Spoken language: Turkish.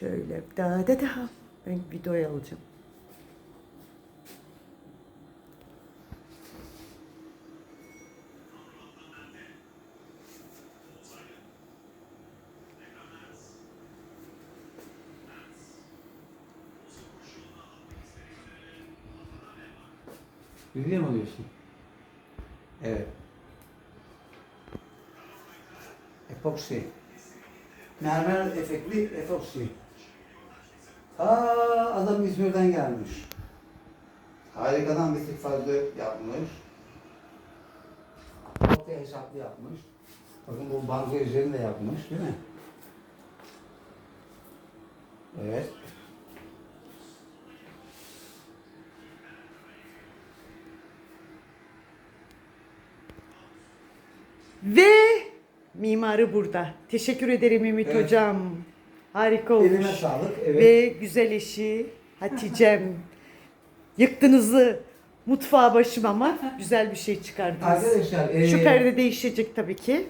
Şöyle daha da daha. Ben videoya alacağım. Yüzüğe mi alıyorsun? Evet. Epoksi. Mermer efektli epoksi. Aa adam İzmir'den gelmiş. Harikadan bir fazla yapmış. Ortaya hesaplı yapmış. Bakın bu banka üzerinde yapmış değil mi? Evet. Ve mimarı burada. Teşekkür ederim Ümit Evet. hocam. Harika olmuş. Elime sağlık. Evet. Ve güzel eşi Hatice'm. Yıktınızı mutfağa başım ama güzel bir şey çıkardınız. Arkadaşlar Şu eee, perde değişecek tabii ki.